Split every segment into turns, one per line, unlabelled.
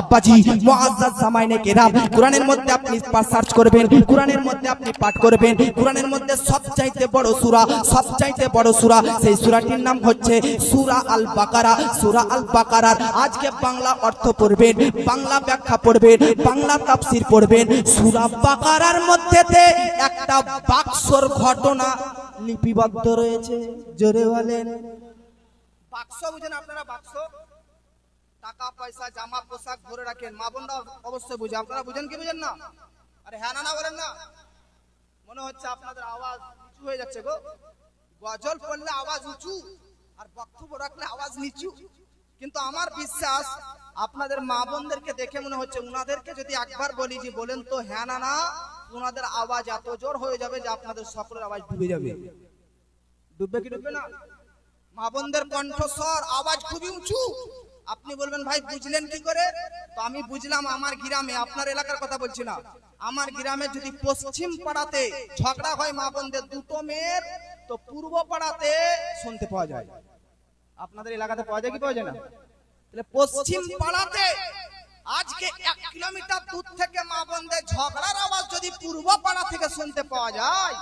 আব্বাজি, মুআজ্জাজ জামাইনে কেরাম কোরআনের মধ্যে আপনি সার্চ করবেন, কোরআনের মধ্যে আপনি পাঠ করবেন, কোরআনের মধ্যে সবচাইতে বড় সূরা, সবচাইতে বড় সূরা, সেই সূরাটির নাম হচ্ছে সূরা আল বাকারা সূরা আল বাকারার আজকে বাংলা অর্থ পড়বেন, বাংলা ব্যাখ্যা পড়বেন, বাংলা তাফসীর পড়বেন। সূরা বাকারার মধ্যেতে একটা বাক্সর ঘটনা লিপিবদ্ধ রয়েছে। জোরে বলেন। বাক্স বুঝেন আপনারা বাক্স? টাকা পয়সা জামা পোশাক ভরে রাখেন। মা বোনরা অবশ্যই বুঝে। আপনারা বুঝেন কি বুঝেন না? আরে হ্যাঁ না বলেন না। মনে হচ্ছে আপনাদের আওয়াজ নিচু হয়ে যাচ্ছে গো। গজল পড়লে আওয়াজ উঁচু আর বক্তব্য রাখলে আওয়াজ নিচু। কিন্তু আমার বিশ্বাস, আপনাদের মা বোনদেরকে দেখে মনে হচ্ছে উনাদেরকে যদি একবার বলি যে, বলেন তো হ্যাঁ না না, উনাদের আওয়াজ এত জোর হয়ে যাবে যে আপনাদের সকলের আওয়াজ ডুবে যাবে। ডুববে কি ডুববে না? মা বোনদের কণ্ঠস্বর আওয়াজ খুবই উঁচু। আপনি বলবেন, ভাই, বুঝলেন কি করে? তো আমি বুঝলাম আমার গ্রামে, আপনার এলাকার কথা বলছি না। আমার গ্রামে যদি পশ্চিম পাড়াতে ঝগড়া হয় মা বোনদের, দুটো মেয়ের, তো পূর্ব পাড়াতে শুনতে পাওয়া যায়। আপনাদের এলাকাতে পাওয়া যায় কি পাওয়া যায় না? তাহলে পশ্চিম পাড়াতে আজকে এক কিলোমিটার দূর থেকে মা বোনদের ঝগড়ার আওয়াজ যদি পূর্ব পাড়া থেকে শুনতে পাওয়া যায়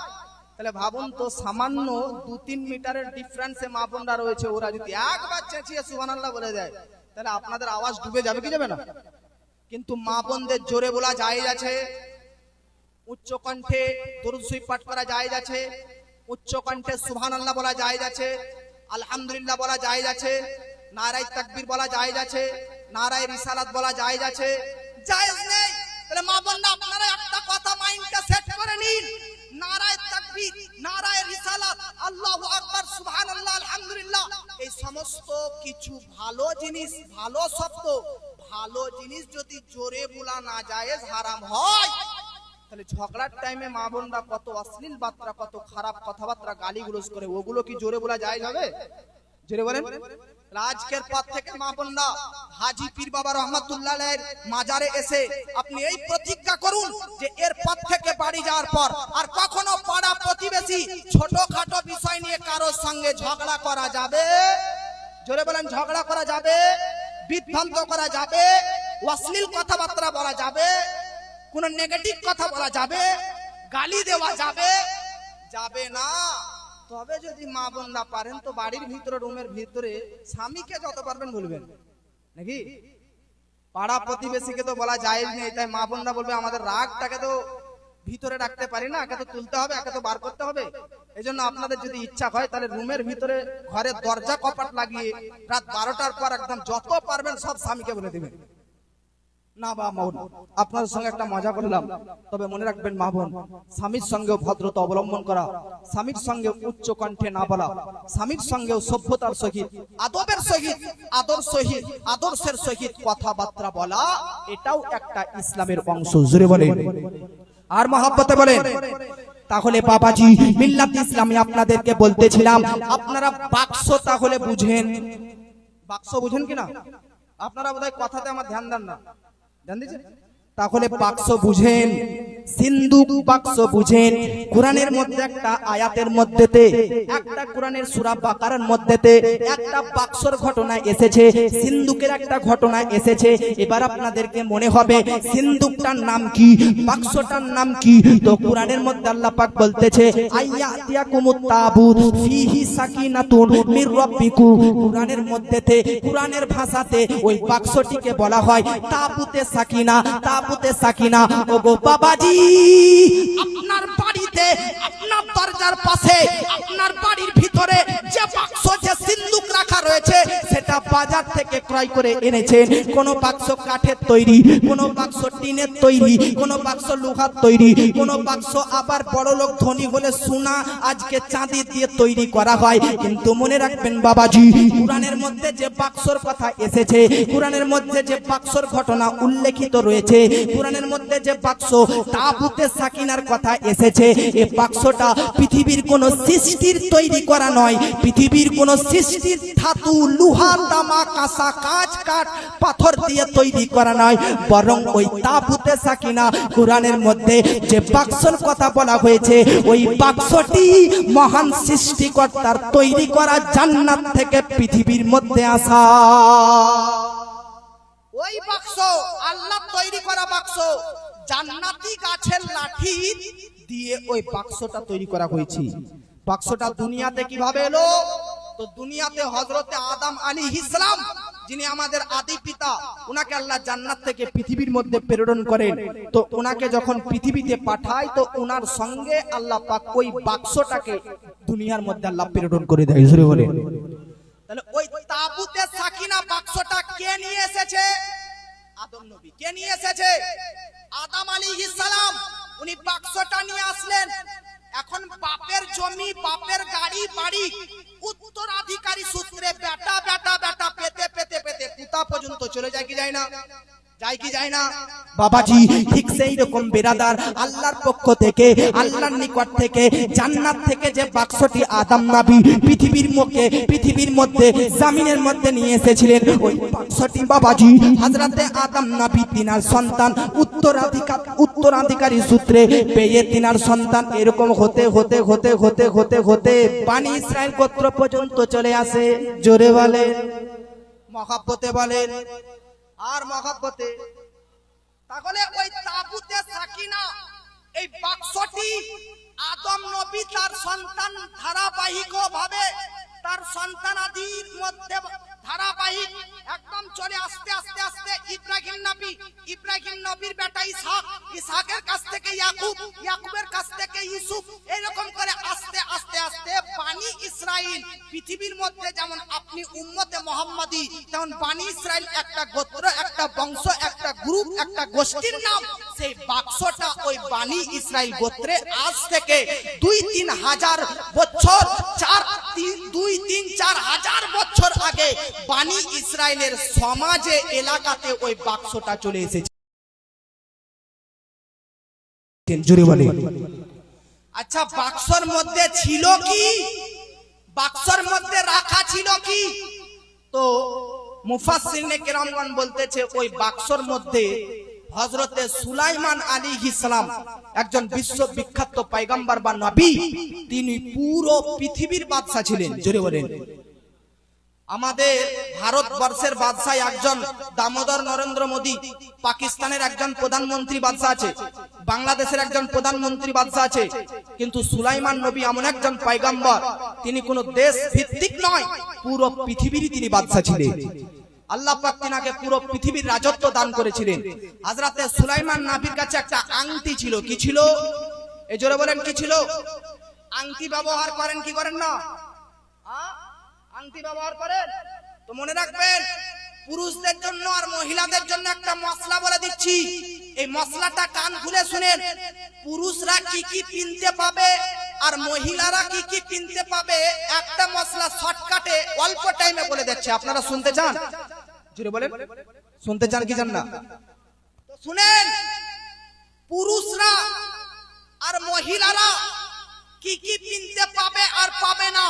তাহলে ভাবুন তো, সামান্য দু তিন মিটারের ডিফারেন্সে মা বোনরা রয়েছে, ওরা যদি একবার চেঁচিয়ে সুবহানাল্লাহ বলে দেয়, তাহলে আপনাদের আওয়াজ ডুবে যাবে কি যাবে না? কিন্তু মা বোনদের জোরে বলা যায় আছে, উচ্চ কণ্ঠে শরীফ পাঠ করা যায় আছে, উচ্চ কণ্ঠে সুবহানাল্লাহ বলা যায় আছে, আলহামদুলিল্লাহ বলা যায় আছে, নারায় তাকবীর বলা যায় আছে, নারায় রিসালাত বলা যায় আছে, জায়েজ নেই। তাহলে মা বোনরা, আপনারা একটা কথা মাইন্ডটা সেট করে নিন। ঝগড়ার টাইমে মা বোনরা কত অশ্লীল বার্তা, কত খারাপ কথাবার্তা, গালিগুলোজ করে, ওগুলো কি জোরে বলা যায় যাবে জোরে বলেন। আজকের পর থেকে মা বোনরা হাজি পীর বাবা রহমাতুল্লাহ মাজারে এসে আপনি এই প্রতিজ্ঞা করুন যে এর পর থেকে বাড়ি যাওয়ার পর আর কখনো পাড়া প্রতিবেশী ছোটখাটো বিষয় নিয়ে কারোর সঙ্গে ঝগড়া করা যাবে? জোরে বলেন, ঝগড়া করা যাবে? বিভ্রান্ত করা যাবে? অশ্লীল কথাবার্তা বলা যাবে? কোন নেগেটিভ কথা বলা যাবে? গালি দেওয়া যাবে? যাবে না। তবে যদি মা বোন পারেন তো বাড়ির ভিতরে, রুমের ভিতরে স্বামীকে যত পারবেন বলবেন। নাকি? পাড়া প্রতিবেশীকে তো বলা যায় নেই, তাই মা বোনরা বলবে, আমাদের রাগটাকে তো ভিতরে রাখতে পারি না, একে তো তুলতে হবে, একে তো বার করতে হবে। এই জন্য আপনাদের যদি ইচ্ছা হয়, তাহলে রুমের ভিতরে ঘরের দরজা কপাট লাগিয়ে রাত বারোটার পর একদম যত পারবেন সব স্বামীকে বলে দেবেন। আপনার সঙ্গে একটা মজা করলাম। তবে মনে রাখবেন, মা বোন, স্বামীর সঙ্গেও ভদ্রতা অবলম্বন করা, স্বামীর সঙ্গে উচ্চ কণ্ঠে না বলা, স্বামীর সঙ্গেও সভ্যতার সহিত, আদবের সহিত আদর সহিত, আদর্শের সহিত কথাবার্তা বলা, এটাও একটা ইসলামের অংশ। জুড়ে বলে আর মহাব্বতে বলেন, তাহলে বাবাজি, মিল্লাত ইসলামী আপনাদেরকে বলতেছিলাম, আপনারা বাক্স তাহলে বুঝেন। বাক্স বুঝেন কিনা? আপনারা বোধহয় কথাতে আমার ধ্যান দেন না। ধ্যান দিচ্ছেন তাহলে বাক্স বুঝেন সিন্ধুক বাক্স বুঝেন। কোরআনের মধ্যে একটা আয়াতের মধ্যেতে, একটা কোরআনের সূরা বাকারার মধ্যেতে একটা বাক্সর ঘটনা এসেছে সিন্ধুকের একটা ঘটনা এসেছে। এবার আপনাদেরকে মনে হবে সিন্ধুকটার নাম কি বাক্সটার নাম কি? তো কোরআনের মধ্যে আল্লাহ পাক বলতেছে আইয়াতিয়াকুমুত তাবুত ফিহি সাকিনাতুন মির রাব্বিকু কোরআনের মধ্যেতে, কোরআনের ভাষাতে ওই বাক্সটিকে বলা হয় তাবুতে সাকিনা তাবুতে সাকিনা, ওগো বাবাজি। আপনার বাড়িতে, আপনার দরজার পাশে, আপনার বাড়ির ভিতরে যে বাক্স, যে সিন্দুক রাখা রয়েছে, সেটা বাজার থেকে ক্রয় করে এনেছেন। কোন বাক্স কাঠের তৈরি, কোন বাক্স টিনের তৈরি, কোন বাক্স লোহার তৈরি, কোন বাক্স আবার বড় লোক ধনী হলে সোনা আজকে চাঁদি দিয়ে তৈরি করা হয়। কিন্তু মনে রাখবেন বাবাজি, কোরআনের মধ্যে যে বাক্সর কথা এসেছে, কোরআনের মধ্যে যে বাক্সর ঘটনা উল্লেখিত রয়েছে কোরআনের মধ্যে যে বাক্স তাবুতে সাকিনার কথা এসেছে। এই বাক্সটা পৃথিবীর কোন সৃষ্টির তৈরি করা নয়। পৃথিবীর কোন সৃষ্টির ধাতু, লোহা, তামা, কাঁচ কাঠ, পাথর দিয়ে তৈরি করা নয়। বরং ওই তাবুতে সাকিনা কোরআনের মধ্যে যে বাক্সর কথা বলা হয়েছে, ওই বাক্সটি মহান সৃষ্টিকর্তার তৈরি করা জান্নাত থেকে পৃথিবীর মধ্যে আসা। ওই বাক্স, আল্লাহ তৈরি করা বাক্স। জান্নাতি গাছের লাঠি দিয়ে ওই বাক্সটা তৈরি করা হয়েছে। বাক্সটা দুনিয়াতে কীভাবে এলো? তো দুনিয়াতে হজরতে আদম আলী ইসলাম যিনি আমাদের আদি পিতা ওনাকে আল্লাহ জান্নাত থেকে পৃথিবীর মধ্যে প্রেরণ করেন। তো ওনাকে যখন পৃথিবীতে পাঠায়, তো ওনার সঙ্গে আল্লাহ পাক ওই বাক্সটাকে দুনিয়ার মধ্যে আল্লাহ প্রেরণ করে দেয়। বলে তাহলে ওই তাবুতে সাকিনা বাক্সটা কে নিয়ে এসেছে? আদম নবী। কে নিয়ে এসেছে? আদম আলী সালাম। উনি বাক্সটা নিয়ে আসলেন। এখন বাপের জমি, বাপের গাড়ি, বাড়ি উত্তরাধিকারী সূত্রে বেটা বেটা বেটা পেতে পেতে পেতে কুতা পর্যন্ত চলে যায় কি যায় না? যায় কি যায় না? বাবাজি, ঠিক সেই রকম বেরাদার আল্লাহর পক্ষ থেকে, আল্লাহর নিকট থেকে, জান্নাত থেকে যে বাক্সটি আদম নাবি পৃথিবীর মুখে পৃথিবীর মধ্যে, জামিনের মধ্যে নিয়ে এসেছিলেন ওই বাক্সটি বাবাজি, হাজরাতে আদম নাবি তিনার সন্তান উত্তরাধিকার উত্তরাধিকারী সূত্রে পেয়ে তিনার সন্তান এরকম হতে হতে হতে হতে হতে হতে বানি ইসরায়েল গোত্র পর্যন্ত চলে আসে। জোরে বলে মহাব্বতে বলেন, আর মহাব্বতে। তাহলে ওই তাবুতে সাকিনা, এই বাক্সটি আদম নবী তার সন্তান ধারাবাহিক ভাবে তার সন্তান আদির মধ্যে ধারাবাহিক, একদম চলে আস্তে আস্তে আস্তে ইব্রাহিম নবী, ইব্রাহিম নবীর বেটা ইসহাক, ইসহাকের কাছ থেকে ইয়াকুব, ইয়াকুবের কাছ থেকে ইউসুফ, এরকম করে আস্তে আস্তে আস্তে বানি ইসরাইল, পৃথিবীর মধ্যে যেমন আপনি উম্মতে মোহাম্মদী, তেমন বানি ইসরাইল একটা গোত্র, একটা বংশ একটা গ্রুপ একটা গোষ্ঠীর নাম, সেই বাক্সটা ওই বানি ইসরাইল গোত্রে আজ থেকে দুই তিন হাজার বছর, চার দুই তিন, চার হাজার বছর আগে বানি ইসরায়েলের সমাজে, এলাকাতে ওই বাক্সটা চলে এসেছে। আচ্ছা বাক্সর মধ্যে ছিল কি? বাক্সর মধ্যে রাখা ছিল কি? তো মুফাসসিরনে কেরামগণ বলতেছে, ওই বাক্সর মধ্যে হযরতে সুলাইমান আলী ইসলাম একজন বিশ্ব বিখ্যাত পাইগাম্বার বা নবী, তিনি পুরো পৃথিবীর বাদশা ছিলেন। জোরে বলেন। আমাদের ভারতবর্ষের বাদশাহ একজন দামোদর নরেন্দ্র মোদী, পাকিস্তানের একজন প্রধানমন্ত্রী বাদশাহ আছে, বাংলাদেশের একজন প্রধানমন্ত্রী বাদশাহ আছে, কিন্তু সুলাইমান নবী এমন একজন পয়গম্বর, তিনি কোনো দেশ ভিত্তিক নয়, পুরো পৃথিবীরই তিনি বাদশাহ ছিলেন। আল্লাহ পাক তিনাকে পুরো পৃথিবীর রাজত্ব দান করেছিলেন। হাজরাতে সুলাইমান নাবির কাছে একটা আংটি ছিল, কি ছিল? এই জোরে বলেন, কি ছিল? আংটি ব্যবহার করেন, কি করেন না? আংটি ব্যবহার করেন, তো মনে রাখবেন, পুরুষদের জন্য আর মহিলাদের জন্য একটা মশলা বলে দিচ্ছি। এই মশলাটা কান খুলে শুনেন, পুরুষরা কি কি কিনতে পাবে আর মহিলারা কি কি কিনতে পাবে, একটা মশলা শর্টকাটে অল্প টাইমে বলে দিচ্ছে। আপনারা শুনতে চান? জুড়ে বলেন। শুনতে চান কি চান না? তো শুনেন, পুরুষরা আর মহিলারা কি কি কিনতে পাবে আর পাবে না?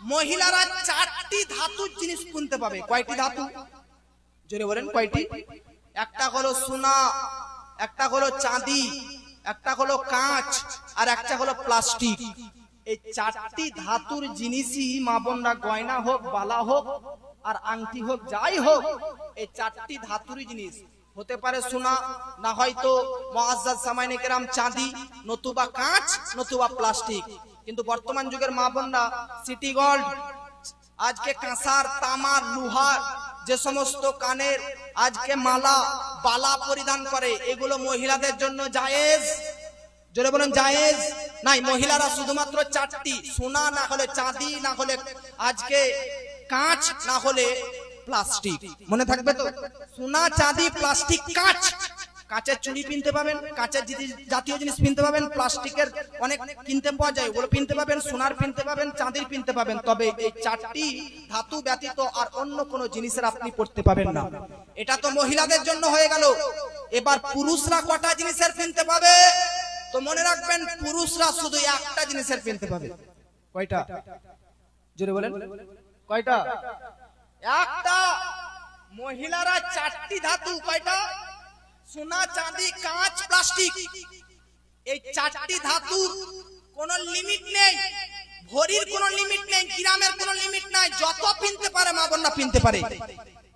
মহিলারা চারটি ধাতুর জিনিস কিনতে পাবে। কয়টি ধাতু? জোরে বলেন, কয়টি? একটা হলো সোনা, একটা হলো চাঁদি, একটা হলো কাঁচ, আর একটা হলো প্লাস্টিক। এই চারটি ধাতুর জিনিসই মা বোনরা গয়না হোক, বালা হোক, আর আংটি হোক, যাই হোক, এই চারটি ধাতুরই জিনিস। হতে পারে সোনা, না হয়তো মহাজ্জাদ সামাইনে কেরাম চাঁদি, নতুবা কাঁচ, নতুবা প্লাস্টিক। কিন্তু বর্তমান যুগের মা বোনরা সিটি গোল্ড আজকে কাঁসার, তামার, লোহার, যে সমস্ত কানের, আজকে মালা, বালা পরিধান করে, এগুলো মহিলাদের জন্য জায়েজ? জোরে বলেন, জায়েজ? নাই, মহিলারা শুধুমাত্র চারটি, সোনা না হলে চাঁদি, না হলে আজকে কাঁচ, না হলে প্লাস্টিক। মনে থাকবে তো? সোনা, চাঁদি, প্লাস্টিক, কাঁচ। কাঁচের চুড়ি কিনতে পাবেন, কাঁচের জাতীয় জিনিস কিনতে পাবেন, প্লাস্টিকের অনেক কিনতে পাওয়া যায়, ওগুলো কিনতে পাবেন, সোনার কিনতে পাবেন, চাঁদির কিনতে পাবেন, তবে এই চারটি ধাতু ব্যতীত আর অন্য কোনো জিনিসের আপনি পড়তে পাবেন না। এটা তো মহিলাদের জন্য হয়ে গেল। এবার পুরুষরা কটা জিনিসের কিনতে পাবে? তো মনে রাখবেন, পুরুষরা শুধু একটা জিনিসের কিনতে পাবে। কয়টা? জোরে বলেন। কয়টা? একটা। মহিলারা চারটি ধাতু, কয়টা? সোনা চাঁদি, কাঁচ, প্লাস্টিক। এই চারটি ধাতুর কোনো লিমিট নেই। ভরির কোনো লিমিট নেই, গ্রামের কোনো লিমিট নাই, যত পিনতে পারে মা বোনরা পিনতে পারে।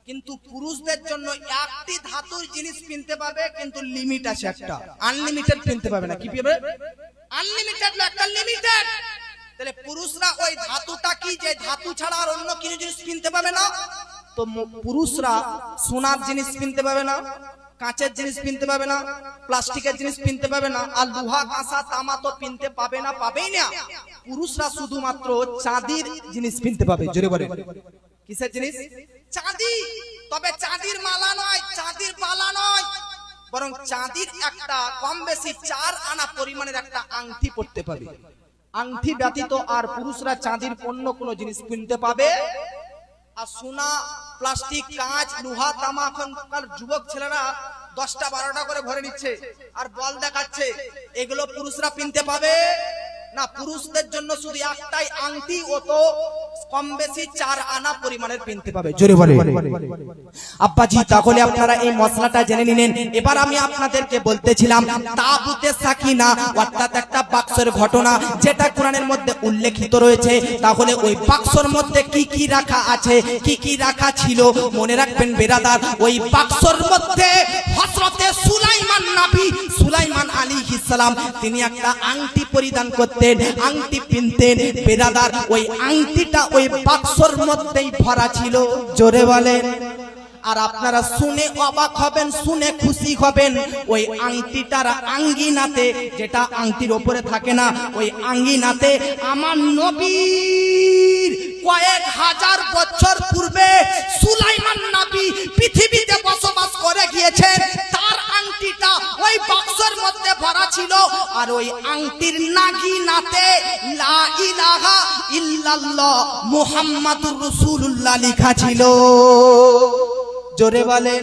কিন্তু পুরুষদের জন্য একটি ধাতুর জিনিস কিনতে পাবে কিন্তু লিমিট আছে একটা। আনলিমিটেড কিনতে পাবে না, কি পাবে আনলিমিটেড একটা লিমিটেড তাহলে পুরুষরা ওই ধাতুটা কি? যে ধাতু ছাড়া আর অন্য কিছু জিনিস কিনতে পাবে না, তো পুরুষরা সোনার জিনিস কিনতে পাবে না। কাঁচের জিনিস কিনতে পাবে না, প্লাস্টিকের জিনিস কিনতে পাবে না, আর লোহা, কাঁসা, তামা তো কিনতে পাবে না, পাবেই না। পুরুষরা শুধুমাত্র চাঁদির জিনিস কিনতে পাবে, জোরে বলে কিসের জিনিস? চাঁদি। তবে চাঁদির মালা নয়, চাঁদির বালা নয়। বরং চাঁদির একটা কম বেশি চার আনা পরিমাণের একটা আংটি পড়তে পাবে আংটি ব্যতীত আর পুরুষরা চাঁদির পণ্য কোনো জিনিস কিনতে পাবে আর সোনা, প্লাস্টিক, কাঁচ, লোহা, তামা এখনকার যুবক ছেলেরা দশটা, বারোটা করে ভরে নিচ্ছে। আর বল দেখাচ্ছে, এগুলো পুরুষরা পিনতে পাবে? না, পুরুষদের জন্য শুধু একটাই আংটি, ও তো কম বেশি চার আনা পরিমাণের কিনতে পাবে। জোরে বলে। আব্বাজি তাহলে আপনারা এই মশলাটা জেনে নিলেন। এবার আমি আপনাদেরকে বলতেছিলাম তাবুতে সাকিনা অর্থাৎ একটা বাক্সের ঘটনা যেটা কোরআনের মধ্যে উল্লেখিত রয়েছে। তাহলে ওই বাক্সর মধ্যে কি কি রাখা আছে কি কি রাখা ছিল মনে রাখবেন বেরাদার ওই বাক্সর মধ্যে সুলাইমান নবী সুলাইমান আলাইহিস সালাম তিনি একটা আংটি পরিধান করতেন আংটি পিনতেন। বেরাদার ওই আংটিটা ওই বাক্সর মধ্যেই ভরা ছিল। জোরে বলেন। আর আপনারা শুনে অবাক হবেন, শুনে খুশি হবেন। ওই আংটিটার আঙ্গিনাতে, যেটা আংটির ওপরে থাকে না, ওই আঙ্গিনাতে আমার নবীর কয়েক হাজার বছর পূর্বে সুলাইমান নবী পৃথিবীতে বসবাস করে গিয়েছেন। ওই বাক্সের মধ্যে ভরা ছিল। আর ওই আংটির নাগিনাতে লা ইলাহা ইল্লাল্লাহ মুহাম্মাদুর রাসূলুল্লাহ লেখা ছিল। জোরে বলেন।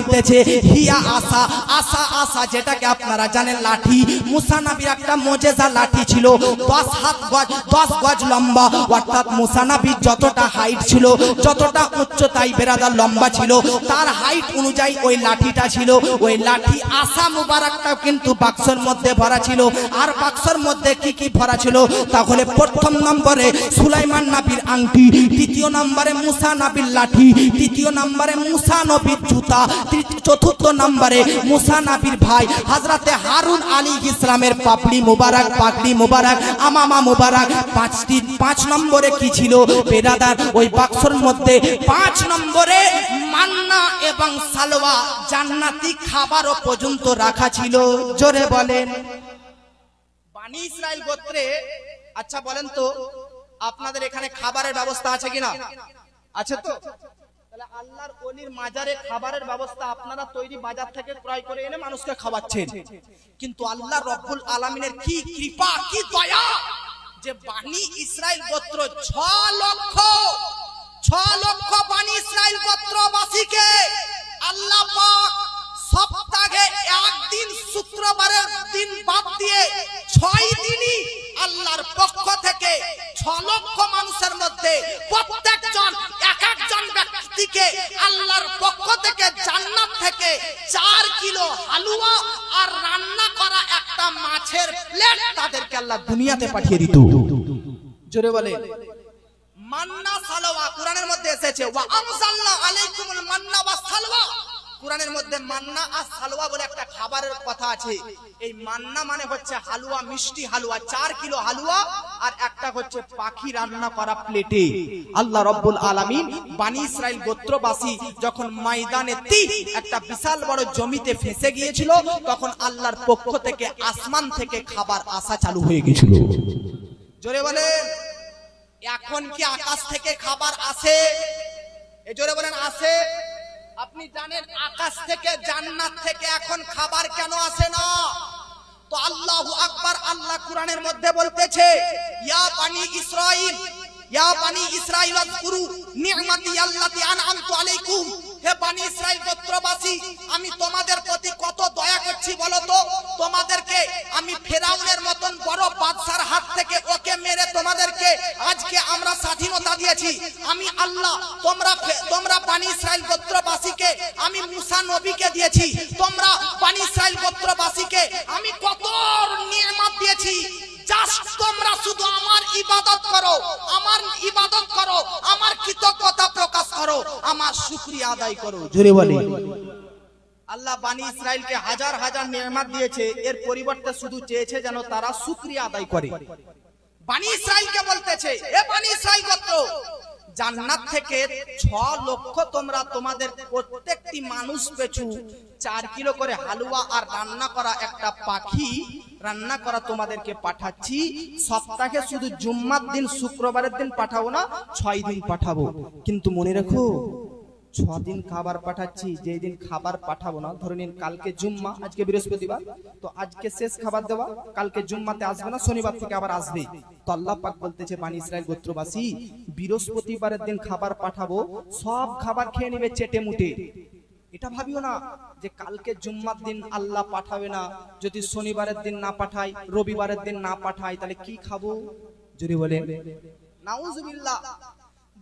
বলতেছে, হিয়া আসা আসা আসা যেটাকে আপনারা জানেন লাঠি। মুসা নবীর একটা মজেজা লাঠি ছিল, দশ হাত গজ, দশ গজ লম্বা। অর্থাৎ মুসা নবীর যতটা হাইট ছিল, যতটা উচ্চতায় বেরাদার লম্বা ছিল, তার হাইট অনুযায়ী ওই লাঠিটা ছিল। ওই লাঠি আসা মুবারকটাও কিন্তু বাক্সের মধ্যে ভরা ছিল। আর বাক্সের মধ্যে কি কি ভরা ছিল? তাহলে প্রথম নম্বরে সুলাইমান নাবির আংটি, দ্বিতীয় নম্বরে মুসা নাবির লাঠি তৃতীয় নম্বরে মুসা নবীর জুতা চতুর্থ নম্বরে মুসা নাবির ভাই হাজরাতে হারুন আলী ইসলামের পাপড়ি মুবারক, পাগড়ি মুবারক, আমামা মুবারক, পাঁচটি, পাঁচ নম্বরে কি ছিল? বেরাদার ওই বাক্সর মধ্যে পাঁচ নম্বরে মান্না এবং সালোয়া জান্নাতি খাবারও পর্যন্ত রাখা ছিল। জোরে বলেন। বানি ইসরায়েল গোত্রে আচ্ছা বলেন তো, আপনাদের এখানে খাবারের ব্যবস্থা আছে কিনা? আছে তো? আল্লাহর অলির মাজারে খাবারের ব্যবস্থা আপনারা তৈরি বাজার থেকে ক্রয় করে এনে মানুষকে খাওয়াচ্ছেন। কিন্তু আল্লাহ রব্বুল আলামিনের কি কৃপা, কি দয়া যে বানি ইসরায়েল ছ লক্ষ ছ লক্ষ বানি ইসরায়েল আল্লাহ পাক সপ্তাহে একদিন, শুক্রবারের দিন বাদ দিয়ে ছয় দিনই আল্লাহর পক্ষ থেকে ছ লক্ষ মানুষের মধ্যে একজন ব্যক্তিকে আল্লাহর পক্ষ থেকে জান্নাত থেকে চার কিলো হালুয়া আর রান্না করা একটা মাছের প্লেট তাদেরকে আল্লাহ দুনিয়াতে পাঠিয়ে দিত। জোরে বলে। মান্না সালোয়া, কোরআনের মধ্যে এসেছে, ওয়া আমসাল্লা আলাইকুমুল মান্না ওয়া সালওয়া কোরআনের মধ্যে মান্না আর সালোয়া বলে একটা খাবারের কথা আছে। এই মান্না মানে হচ্ছে হালুয়া, মিষ্টি হালুয়া, চার কিলো হালুয়া আর একটা হচ্ছে পাখি রান্না করা প্লেটে। আল্লাহ রব্বুল আলামিন বানি ইসরাইল গোত্রবাসী যখন ময়দানে একটা বিশাল বড় জমিতে ফেসে গিয়েছিল, তখন আল্লাহর পক্ষ থেকে আসমান থেকে খাবার আসা চালু হয়ে গিয়েছিল। জোরে বলে এখন কি আকাশ থেকে খাবার আসে? এ জোরে বলেন, আসে। আপনি জানেন আকাশ থেকে জান্নাত থেকে এখন খাবার কেন আসে না? তো আল্লাহ আকবার আল্লাহ কোরআনের মধ্যে বলতেছে, ইয়া বানি ইসরাইল ইয়া বানি ইসরাইল আযকুরু নি'মাতি আল্লাতি আনআমতু আলাইকুম। হে বানি ইসরাইল গোত্রবাসী, আমি তোমাদের প্রতি কত দয়া করছি বলো তো? তোমাদেরকে আমি ফেরাউনের মতন বড় বাদশার হাত থেকে ওকে মেরে তোমাদেরকে আজকে আমরা স্বাধীনতা দিয়েছি। আমি আল্লাহ, তোমরা তোমরা বানি ইসরাইল গোত্রবাসীকে আমি মুসা নবীকে দিয়েছি। তোমরা বানি ইসরাইল গোত্রবাসীকে আমি কত নিয়ামত দিয়েছি। জাস্ট তোমরা শুধু আমার ইবাদত করো, আমার ইবাদত করো, আমার করো আমার শুকরিয়া আদায় করো। জোরে বলে। আল্লাহ বানি ইসরাইলকে হাজার হাজার নিয়ামত দিয়েছে এর পরিবর্তে শুধু চেয়েছে যেন তারা শুকরিয়া আদায় করে। বানি ইসরাইলকে বলতেছে এ বানি ইসরাইল গোত্র জান্নাত থেকে ছ লক্ষ তোমরা তোমাদের প্রত্যেকটি মানুষ পেছু চার কিলো করে হালুয়া আর রান্না করা একটা পাখি রান্না করা তোমাদেরকে পাঠাচ্ছি সপ্তাহে শুধু জুম্মার দিন শুক্রবারের দিন পাঠাবো না ছয় দিন পাঠাবো। কিন্তু মনে রেখো ছ দিন খাবার পাঠাচ্ছি যেই দিন খাবার পাঠাবো না। ধরে নিন কালকে জুম্মা, আজকে বৃহস্পতিবার। তো আজকে শেষ খাবার দেওয়া, কালকে জুম্মাতে আসবে না, শনিবার থেকে আবার আসবে। তো আল্লাহ পাক বলতেছে, বানি ইসরায়েল গোত্রবাসী, বৃহস্পতিবারের দিন খাবার পাঠাবো, সব খাবার খেয়ে নেবে চেটে মুটে। এটা ভাবিও না যে কালকে জুম্মার দিন আল্লাহ পাঠাবে না। যদি শনিবারের দিন না পাঠাই রবিবারের দিন না পাঠাই তাহলে কি খাব? যদি বলেন, নাউজুবিল্লাহ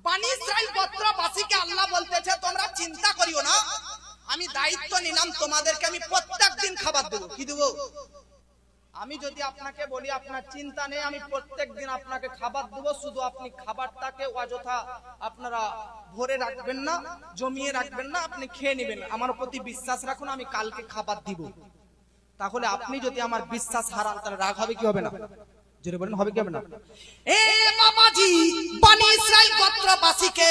বানি ইসরাইল গোত্রবাসীকে আল্লাহ বলতেছে, তোমরা চিন্তা করিও না। আমি দায়িত্ব নিলাম তোমাদেরকে, আমি প্রত্যেক দিন খাবার দেবো। কি দেবো? আমি যদি আপনাকে বলি, আপনার চিন্তা নেই, আমি প্রত্যেক দিন আপনাকে খাবার দেবো। শুধু আপনি খাবারটাকে অযথা আপনারা ভরে রাখবেন না, জমিয়ে রাখবেন না, আপনি খেয়ে নেবেন। আমার প্রতি বিশ্বাস রাখুন, আমি কালকে খাবার দিব। তাহলে আপনি যদি আমার বিশ্বাস হারান, তাহলে রাগ হবে কি হবে না? জোরে বলেন, হবে কি হবে না? এ বাবাজি বানি ইসরাইল গোত্রবাসীকে,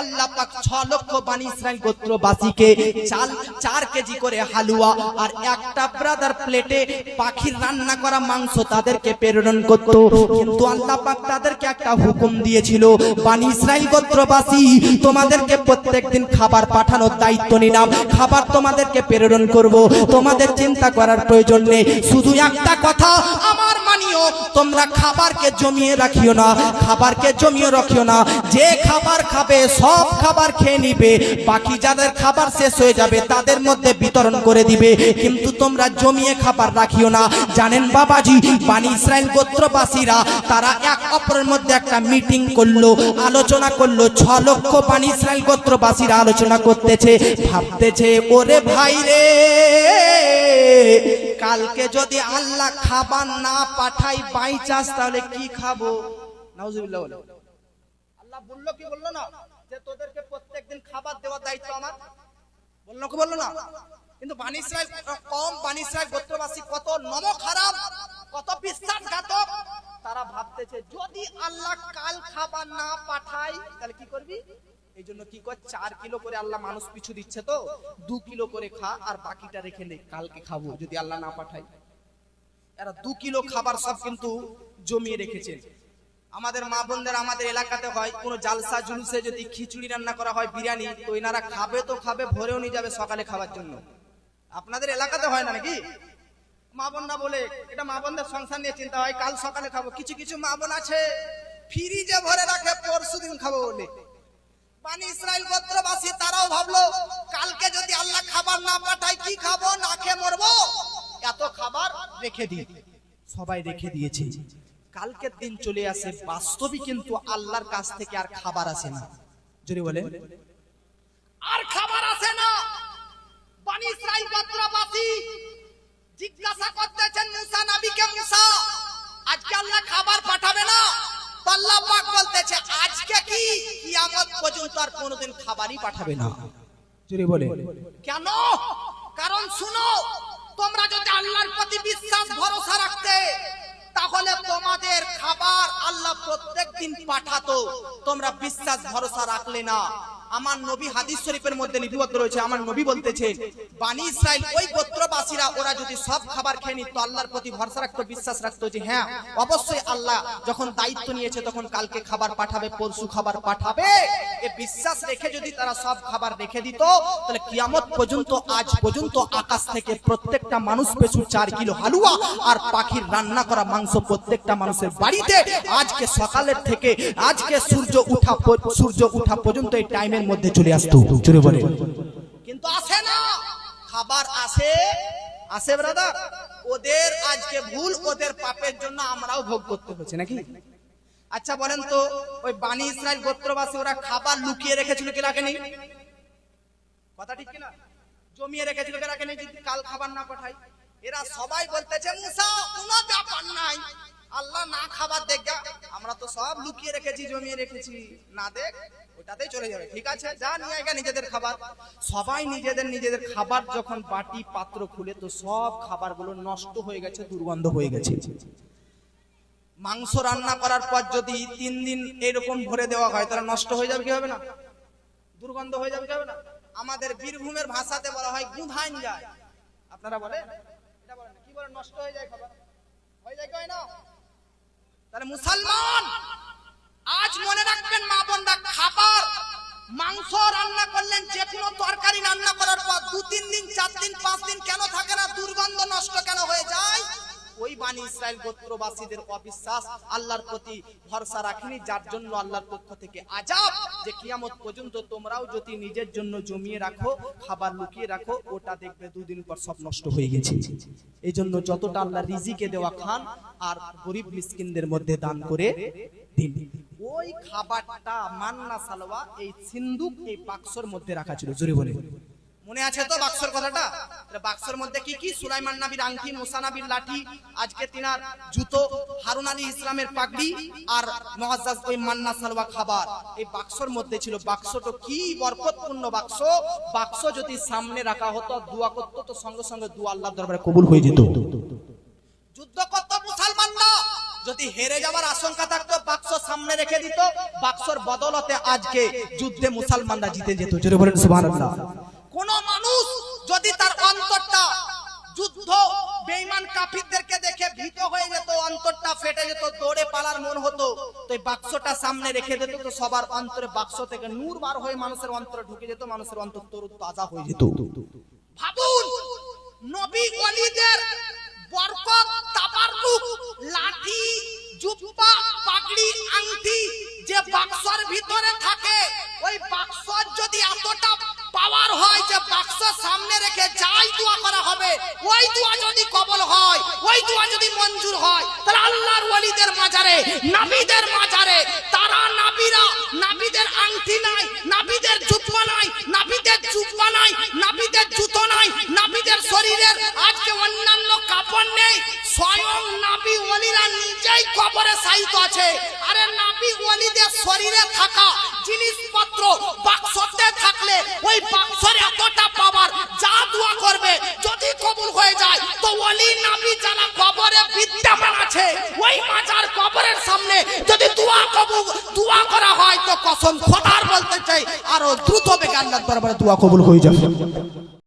আল্লাহ পাক 6 লক্ষ বানি ইসরাইল গোত্রবাসীকে চাল 4 কেজি করে হালুয়া আর একটা ব্রাদার প্লেটে পাখির রান্না করা মাংস তাদেরকে প্রেরণ করত। কিন্তু আল্লাহ পাক তাদেরকে একটা হুকুম দিয়েছিল, বানি ইসরাইল গোত্রবাসী, তোমাদেরকে প্রত্যেকদিন খাবার পাঠানোর দায়িত্ব নিলাম, খাবার তোমাদেরকে প্রেরণ করব। তোমাদের চিন্তা করার প্রয়োজন নেই, শুধু একটা কথা, আমার মানিও তোমরা খাবারকে জমিয়ে রাখিও না, খাবারকে জমিয়ে রাখিও না। যে খাবার খাবে, সব খাবার খেয়ে নিবে। বাকি যাদের খাবার শেষ হয়ে যাবে, তাদের মধ্যে বিতরণ করে দিবে। কিন্তু তোমরা জমিয়ে খাবার রাখিও না। জানেন বাবাজি, বানি ইসরায়েল গোত্রবাসীরা, তারা এক অপরের মধ্যে একটা মিটিং করল, আলোচনা করল। ছ লক্ষ বানি ইসরায়েল গোত্রবাসীরা আলোচনা করতেছে, ভাবতেছে, ওরে ভাই রে কালকে যদি আল্লাহ খাবার না পাঠাই বাই চাস তাহলে কি খাব? নাউজুবিল্লাহ বলে। আল্লাহ বলল কি বলল না? যে তোদেরকে প্রত্যেকদিন খাবার দেওয়ার দায়িত্ব আমার? বলল কি বলল না? কিন্তু বানি কম বানি গোত্রবাসী কত নম খারাপ কত বিশ্বাসঘাতক তারা ভাবতেছে, যদি আল্লাহ কাল খাবার না পাঠাই তাহলে কি করবি? এই জন্য কি কর, চার কিলো করে আল্লাহ মানুষ পিছু দিচ্ছে তো, দু কিলো করে খা, আর বাকিটা রেখে নে কালকে খাব, যদি আল্লাহ না পাঠাই এরা দু কিলো খাবার সব কিন্তু জমিয়ে রেখেছে। আমাদের মা বোনদের আমাদের এলাকাতে হয়, কোনো জালসা, জুলসে যদি খিচুড়ি রান্না করা হয়, বিরিয়ানি, তো এনারা খাবে তো খাবে, ভরেও নিয়ে যাবে সকালে খাবার জন্য। আপনাদের এলাকাতে হয় না নাকি? মা বোনরা বলে, এটা মা বোনদের সংসার নিয়ে চিন্তা হয়, কাল সকালে খাব। কিছু কিছু মা বোন আছে, ফ্রিজে ভরে রাখে, পরশু দিন খাব বলে। বানি ইসরায়েল গোত্রবাসী, তারাও ভাবলো, কালকে যদি আল্লাহ খাবার না পাঠায়, কি খাব, না খেয়ে মরবো? এত খাবার রেখে দিই। সবাই রেখে দিয়েছে। কালকের দিন চলে আসে বাস্তবিক কিন্তু আল্লাহর কাছ থেকে আর খাবার আসে না। যদি বলে আর খাবার আসে না বানি ইসরাইল গোত্রবাসী জিজ্ঞাসা করতেছেন মুসা নবীকে মুসা আজকে আল্লাহ খাবার পাঠাবে না? আল্লাহ পাক বলতেছে আজকে কি? কিয়ামত পর্যন্ত আর কোনোদিন খাবারই পাঠাবে না। জোরে বলে। কেন? কারণ শুনো তোমরা যদি আল্লাহর প্রতি বিশ্বাস ভরসা রাখতে তাহলে তোমাদের খাবার আল্লাহ প্রত্যেক দিন পাঠাতো। তোমরা বিশ্বাস ভরসা রাখলে না। আমার নবী হাদিস শরীফের মধ্যে লিপিবদ্ধ রয়েছে। আমার নবী বলতেছে, বানি ইসরাইল ওই গোত্রবাসীরা, ওরা যদি সব খাবার খেয়ে নিত, আল্লাহর প্রতি ভরসা রাখতো, বিশ্বাস রাখতো যে হ্যাঁ অবশ্যই আল্লাহ যখন দায়িত্ব নিয়েছে, তখন কালকে খাবার পাঠাবে, পরশু খাবার পাঠাবে। এ বিশ্বাস রেখে যদি তারা সব খাবার রেখে দিত, তাহলে কিয়ামত পর্যন্ত, আজ পর্যন্ত আকাশ থেকে প্রত্যেকটা মানুষ পেছু চার কিলো হালুয়া আর পাখির রান্না করা মাংস প্রত্যেকটা মানুষের বাড়িতে। আজকে সকালের থেকে, আজকে সূর্য উঠা সূর্য উঠা পর্যন্ত এই টাইমের মধ্যে চলে আসতো চলে বলে। কিন্তু আসে না। খাবার আসে। আসে ব্রাদার ওদের আজকে ভুল, ওদের পাপের জন্য আমরাও ভোগ করতে হচ্ছে নাকি? আচ্ছা বলেন তো, ওই বানি ইসরায়েল গোত্রবাসী, ওরা খাবার লুকিয়ে রেখেছিল কি রাখেনি? কথা ঠিক কিনা? জমিয়ে রেখেছিল কি রাখেনি, যদি কাল খাবার না পাঠাই এরা সবাই বলতেছে, মুসা, কোনো ব্যাপার নাই। আল্লাহ না খাবার দেখগা আমরা তো সব লুকিয়ে রেখেছি, জমিয়ে রেখেছি। না দেখ ওটাতেই চলে যাবে। ঠিক আছে? যা নিয়ে গা নিজেদের খাবার। সবাই নিজেদের নিজেদের খাবার যখন বাটি, পাত্র খুলে, তো সব খাবারগুলো নষ্ট হয়ে গেছে, দুর্গন্ধ হয়ে গেছে। মাংস রান্না করার পর যদি তিন দিন এরকম ভরে দেওয়া হয়, তাহলে নষ্ট হয়ে যাবে কি হবে না? দুর্গন্ধ হয়ে যাবে কি হবে না? আমাদের বীরভূমের ভাষাতে বলা হয় গুধাইন যায়। আপনারা বলেন? এটা বলেন কি বলেন? নষ্ট হয়ে যায় খাবার? হয়ে যায় কি হয় না? তাহলে মুসলমান, আজ মনে রাখবেন মা বোনরা, খাবার, মাংস রান্না করলেন, যে কোনো তরকারি রান্না করার পর দু তিন দিন, চার দিন, পাঁচ দিন কেন থাকে না? দুর্গন্ধ নষ্ট কেন হয়ে যায়? বাণী ইসরায়েল গোত্রবাসীদের অবিশ্বাস, আল্লাহর প্রতি ভরসা রাখেনি, যার জন্য আল্লাহর পক্ষ থেকে আজাব যে কিয়ামত পর্যন্ত তোমরাও যদি নিজের জন্য জমিয়ে রাখো, খাবার লুকিয়ে রাখো, ওটা দেখবে দুদিন পর সব নষ্ট হয়ে গেছে। এই জন্য যতটা আল্লাহ রিজিকে দেওয়া খান, আর গরিব মিসকিনদের মধ্যে দান করে দিন। ওই খাবারটা মান্না সালোয়া এই সিন্ধুক এই বাক্সর মধ্যে রাখা ছিল, জোরে মনে আছে তো বাক্সর কথাটা? বাক্সর মধ্যে কি কি? সুলাইমান নাবির আংটি, মুসা নাবির লাঠি, আজকে তিনার জুতো, হারুন আলী ইসলামের পাগড়ি আর মহাজাজ ওই মান্না সালোয়া খাবার। এই বাক্সর মধ্যে ছিল বাক্সটা কি বরকতপূর্ণ বাক্স। বাক্স যদি সামনে রাখা হতো, দোয়া করতো, তো সঙ্গে সঙ্গে দোয়া আল্লাহর দরবারে কবুল হয়ে যেত। যুদ্ধ করত মুসলমানরা। যদি হেরে যাওয়ার আশঙ্কা থাকতো, বাক্স সামনে রেখে দিত। বাক্সর বদলতে আজকে যুদ্ধে মুসলমানরা জিতে যেত। জোরে বলেন সুবহানাল্লাহ। কোন মানুষ যদি তার অন্তরটা যুদ্ধ বেঈমান কাফিরদেরকে দেখে ভীত হয়ে যেত, অন্তরটা ফেটে যেত, দৌড়ে পালার মন হতো, তো এই বাক্সটা সামনে রেখে দিত, তো সবার অন্তরে বাক্স থেকে নূর বার হয়ে মানুষের অন্তরে ঢুকে যেত, মানুষের অন্তর তরু তাজা হয়ে যেত। ভাবুন, নবী ওয়ালিদের বরকত তাবাররুক লাঠি, জুব্বা, পাগড়ি, আংটি যে বাক্সর ভিতরে থাকে, ওই বাক্সর যদি এতটা পাওয়ার হয় যে বাক্স সামনে রেখে যাই দোয়া করা হবে। ওই দোয়া যদি কবল হয়, ওই দোয়া যদি মঞ্জুর হয়, তাহলে আল্লাহর ওয়ালিদের মাজারে, নাবিদের মাজারে, তারা নাবিরা, নাবিদের আংটি নাই, নাবিদের জুব্বা নাই, নাবিদের জুব্বা নাই, নাবিদের জুতো নাই, নাবিদের শরীরের আজকে অন্যান্য কাপড় নেই। স্বয়ং নাবি ওলিরা নিজেই কবরে সাহিত্য আছে। আরে নাবি ওলিদের শরীরে থাকা জিনিসপত্র থাকলে ওই বাক্সর এতটা পাওয়ার যা দোয়া করবে, যদি কবুল হয়ে যায়, তো ওলি নাবি যারা কবরে বিদ্যমান আছে, ওই মাজার কবরের সামনে যদি দোয়া কবুল, দোয়া করা হয়, তো কসম খোদার বলতে চাই, আরও দ্রুত বেগান্নাত দরবারে দোয়া কবুল হয়ে যাবে।